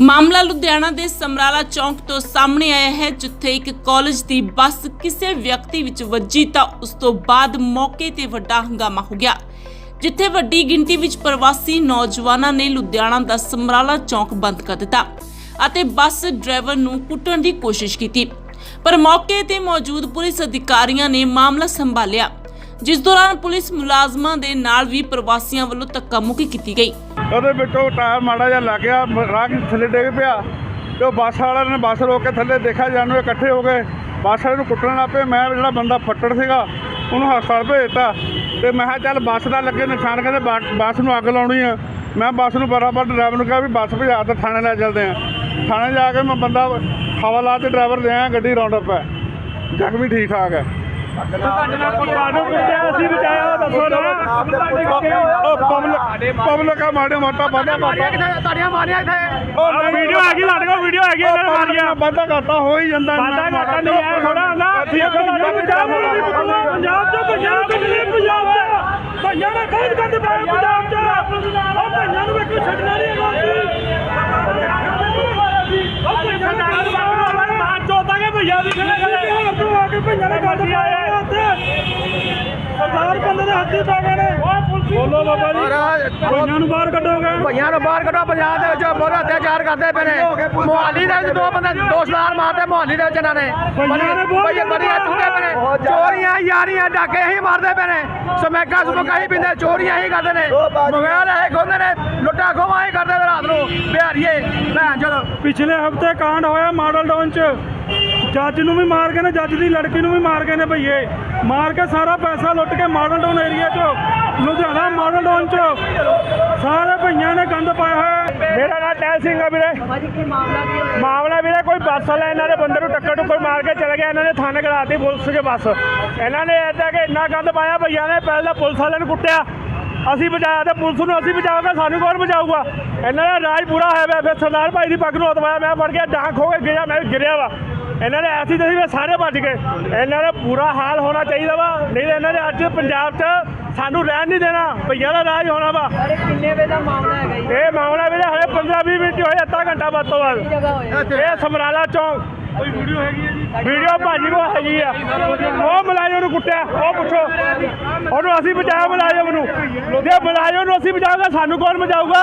ਮਾਮਲਾ ਲੁਧਿਆਣਾ ਦੇ ਸਮਰਾਲਾ ਚੌਂਕ ਤੋਂ ਸਾਹਮਣੇ ਆਇਆ ਹੈ, ਜਿੱਥੇ ਇੱਕ ਕਾਲਜ ਦੀ ਬੱਸ ਕਿਸੇ ਵਿਅਕਤੀ ਵਿੱਚ ਵੱਜੀ ਤਾਂ ਉਸ ਤੋਂ ਬਾਅਦ ਮੌਕੇ ਤੇ ਵੱਡਾ ਹੰਗਾਮਾ ਹੋ ਗਿਆ, ਜਿੱਥੇ ਵੱਡੀ ਗਿਣਤੀ ਵਿੱਚ ਪ੍ਰਵਾਸੀ ਨੌਜਵਾਨਾਂ ਨੇ ਲੁਧਿਆਣਾ ਦਾ ਸਮਰਾਲਾ ਚੌਂਕ ਬੰਦ ਕਰ ਦਿੱਤਾ ਅਤੇ ਬੱਸ ਡਰਾਈਵਰ ਨੂੰ ਕੁੱਟਣ ਦੀ ਕੋਸ਼ਿਸ਼ ਕੀਤੀ। ਪਰ ਮੌਕੇ ਤੇ ਮੌਜੂਦ ਪੁਲਿਸ ਅਧਿਕਾਰੀਆਂ ਨੇ ਮਾਮਲਾ ਸੰਭਾਲਿਆ, ਜਿਸ ਦੌਰਾਨ ਪੁਲਿਸ ਮੁਲਾਜ਼ਮਾਂ ਦੇ ਨਾਲ ਵੀ ਪ੍ਰਵਾਸੀਆਂ ਵੱਲੋਂ ਧੱਕਾਮੁੱਕੀ ਕੀਤੀ ਗਈ। ਉਹਦੇ ਵਿੱਚੋਂ ਟਾਇਰ ਮਾੜਾ ਜਿਹਾ ਲੱਗ ਗਿਆ ਰਾਹ ਥੱਲੇ ਡਿੱਗ ਪਿਆ। ਤੇ ਉਹ ਬੱਸ ਵਾਲਿਆਂ ਨੇ ਬੱਸ ਰੋਕ ਕੇ ਥੱਲੇ ਦੇਖਿਆ, ਜਾਨੂੰ ਇਕੱਠੇ ਹੋ ਗਏ। ਬੱਸ ਵਾਲੇ ਨੂੰ ਕੁੱਟਣ ਲੱਗ ਪਏ। ਮੈਂ ਜਿਹੜਾ ਬੰਦਾ ਫੱਟੜ ਸੀਗਾ, ਉਹਨੂੰ ਹਸਪਤਾਲ ਭੇਜਤਾ ਤੇ ਮੈਂ ਕਿਹਾ, ਚੱਲ ਬੱਸ ਦਾ ਲੱਗੇ ਨਿਸ਼ਾਨ, ਕਹਿੰਦੇ ਬੱਸ ਨੂੰ ਅੱਗ ਲਾਉਣੀ ਆ। ਮੈਂ ਬੱਸ ਨੂੰ ਬਰਾਬਰ ਡਰਾਈਵਰ ਨੂੰ ਕਿਹਾ ਵੀ ਬੱਸ ਭਜਾ ਤੇ ਥਾਣੇ ਲੈ ਚੱਲਦੇ ਆ। ਥਾਣੇ ਜਾ ਕੇ ਮੈਂ ਬੰਦਾ ਹਵਾ ਲਾ ਤੇ ਡਰਾਈਵਰ ਦੇ ਆਇਆ ਗੱਡੀ ਰਾਉਂਡ ਅਪ ਹੈ। ਜ਼ਖਮੀ ਠੀਕ ਠਾਕ ਹੈ। ਤੁਹਾਨੂੰ ਪੁੱਛਿਆ ਅਸੀਂ ਬਚਾਇਆ ਦੱਸੋ ਨਾ। ਉਹ ਪਬਲਿਕ ਪਬਲਿਕ ਆ ਮਾੜੇ ਮੋਟਾ ਬੰਦਾ ਮਾਰੀਆਂ ਇੱਥੇ। ਉਹ ਵੀਡੀਓ ਆ ਗਈ ਸਾਡੇ ਕੋਲ ਵੀਡੀਓ ਹੈਗੀ ਇਹਨਾਂ ਨੇ ਮਾਰੀਆਂ। ਬੰਦਾ ਘਾਟਾ ਹੋ ਹੀ ਜਾਂਦਾ ਬੰਦਾ ਘਾਟਾ ਨਹੀਂ ਆਇਆ ਥੋੜਾ ਹੁੰਦਾ। ਪੰਜਾਬ ਤੋਂ ਪੰਜਾਬ ਤੋਂ ਨਹੀਂ ਪੰਜਾਬ ਚ। ਭਈਆ ਨੇ ਬਹੁਤ ਗੰਦ ਪਾਇਆ ਪੰਜਾਬ ਚ। ਉਹ ਭਈਆ ਨੂੰ ਵੇਖੋ ਛੱਡਣਾ ਨਹੀਂ ਉਹ ਭਈਆ ਨੇ ਗੰਦ ਪਾਇਆ ਭਈਆ ਭਈਆ ਨੇ ਗੰਦ ਪਾਇਆ ਉੱਥੇ ਸਰਦਾਰ ਬੰਦੇ ਦੇ ਹੱਥੀ ਪੈ ਗਏ ਨੇ। ਬੋਲੋ ਬਾਬਾ ਜੀ। ਭਈਆ ਨੂੰ ਬਾਹਰ ਕੱਢੋਗੇ? ਭਈਆਂ ਨੂੰ ਬਾਹਰ ਕੱਢੋ ਪੰਜਾਬ ਦੇ ਵਿੱਚ ਬਹੁਤ ਅਤਿਆਚਾਰ ਕਰਦੇ ਪਏ ਨੇ। ਮੁਹਾਲੀ ਦੇ ਵਿੱਚ ਦੋ ਬੰਦੇ ਦੋ ਮਾਰਦੇ ਮੁਹਾਲੀ ਦੇ ਵਿੱਚ ਇਹਨਾਂ ਨੇ। ਭਈਆਂ ਨੇ ਬਹੁਤ ਭਈਏ ਬੜੀਆਂ ਟੁੱਟੇ ਪਏ ਨੇ। ਚੋਰੀਆਂ ਯਾਰੀਆਂ ਡਾਕੇ ਹੀ ਮਾਰਦੇ ਪਏ ਨੇ। ਸਮੈਕਾ ਸਮੁਕਾ ਹੀ ਪਿੰਦੇ ਚੋਰੀਆਂ ਹੀ ਕਰਦੇ ਨੇ। ਮੋਬਾਈਲ ਇਹ ਖੋਹਦੇ ਨੇ ਲੁੱਟਾ ਖੋਵਾ ਹੀ ਕਰਦੇ ਨੇ ਰਾਤ ਨੂੰ। ਬਿਹਾਰੀਏ ਭੈਣ ਚਲੋ ਪਿਛਲੇ ਹਫ਼ਤੇ ਕਾਂਡ ਹੋਇਆ ਮਾਡਲ ਟਾਊਨ ਚ। ਜੱਜ ਨੂੰ ਵੀ ਮਾਰ ਗਏ ਨੇ ਜੱਜ ਦੀ ਲੜਕੀ ਨੂੰ ਵੀ ਮਾਰ ਗਏ ਨੇ ਭਈਏ। ਮਾਰ ਕੇ ਸਾਰਾ ਪੈਸਾ ਲੁੱਟ ਕੇ ਮਾਡਲ ਟਾਊਨ ਏਰੀਆ ਚ, ਲੁਧਿਆਣਾ ਮਾਡਲ ਟਾਊਨ ਚ। ਸਾਰੇ ਭਈਆਂ ਨੇ ਗੰਦ ਪਾਇਆ ਹੋਇਆ। ਮੇਰਾ ਨਾਮ ਟੈਲ ਸਿੰਘ ਆ ਵੀਰੇ। ਮਾਮਲਾ ਵੀਰੇ, ਕੋਈ ਬੱਸ ਵਾਲਾ ਇਹਨਾਂ ਦੇ ਬੰਦੇ ਨੂੰ ਟੱਕਰ ਟੁੱਕਰ ਮਾਰ ਕੇ ਚਲੇ ਗਿਆ, ਇਹਨਾਂ ਨੇ ਥਾਣੇ ਕਰਾਤੀ ਪੁਲਿਸ ਕੇ ਬੱਸ। ਇਹਨਾਂ ਨੇ ਇੱਦਾਂ ਕਿ ਇੰਨਾ ਗੰਦ ਪਾਇਆ, ਭਈਆਂ ਨੇ ਪਹਿਲਾਂ ਪੁਲਿਸ ਵਾਲਿਆਂ ਨੂੰ ਕੁੱਟਿਆ। ਅਸੀਂ ਬਚਾਇਆ ਤੇ ਪੁਲਿਸ ਨੂੰ ਅਸੀਂ ਬਚਾਵਾਂਗੇ, ਸਾਨੂੰ ਕੌਣ ਬਚਾਊਗਾ? ਇਹਨਾਂ ਦਾ ਰਾਜ ਪੂਰਾ ਹੈ ਵੇ ਫਿਰ ਸਰਦਾਰ ਭਾਈ ਦੀ ਪੱਗ ਨੂੰ ਅਤਵਾਇਆ ਮੈਂ ਫੜ ਕੇ ਡਾਂਗ ਹੋ ਕੇ ਗਿਰਿਆ, ਮੈਂ ਗਿਰਿਆ ਵਾ। ਇਹਨਾਂ ਨੇ ਐਸੀ ਤਸੀ ਵੀ ਸਾਰੇ ਭੱਜ ਗਏ। ਇਹਨਾਂ ਦਾ ਬੁਰਾ ਹਾਲ ਹੋਣਾ ਚਾਹੀਦਾ ਵਾ। ਨਹੀਂ ਤਾਂ ਇਹਨਾਂ ਨੇ ਅੱਜ ਪੰਜਾਬ 'ਚ ਸਾਨੂੰ ਰਹਿਣ ਨਹੀਂ ਦੇਣਾ। ਭਈਆ ਦਾ ਰਾਜ ਹੋਣਾ ਵਾ। ਕਿੰਨੇ ਵਜੇ ਦਾ ਮਾਮਲਾ ਹੈਗਾ ਜੀ? ਇਹ ਮਾਮਲਾ ਵੀਰੇ ਹਲੇ 15 20 ਮਿੰਟ ਹੀ ਹੋਏ ਅੱਧਾ ਘੰਟਾ ਵੱਧ ਤੋਂ ਹੋਇਆ ਇਹ ਸਮਰਾਲਾ ਚੌਂਕ। ਕੋਈ ਵੀਡੀਓ ਹੈਗੀ ਹੈ ਜੀ? ਵੀਡੀਓ ਭਾਜੀ ਕੋ ਹੈਗੀ ਆ। ਉਹ ਮੁਲਾਜ਼ਮ ਨੂੰ ਕੁੱਟਿਆ। ਉਹ ਪੁੱਛੋ। ਉਹਨੂੰ ਅਸੀਂ ਬਚਾਇਆ ਮੁਲਾਜ਼ਮ ਨੂੰ। ਜੇ ਮੁਲਾਜ਼ਮ ਨੂੰ ਅਸੀਂ ਬਚਾਉਂਗਾ ਸਾਨੂੰ ਕੌਣ ਬਚਾਊਗਾ?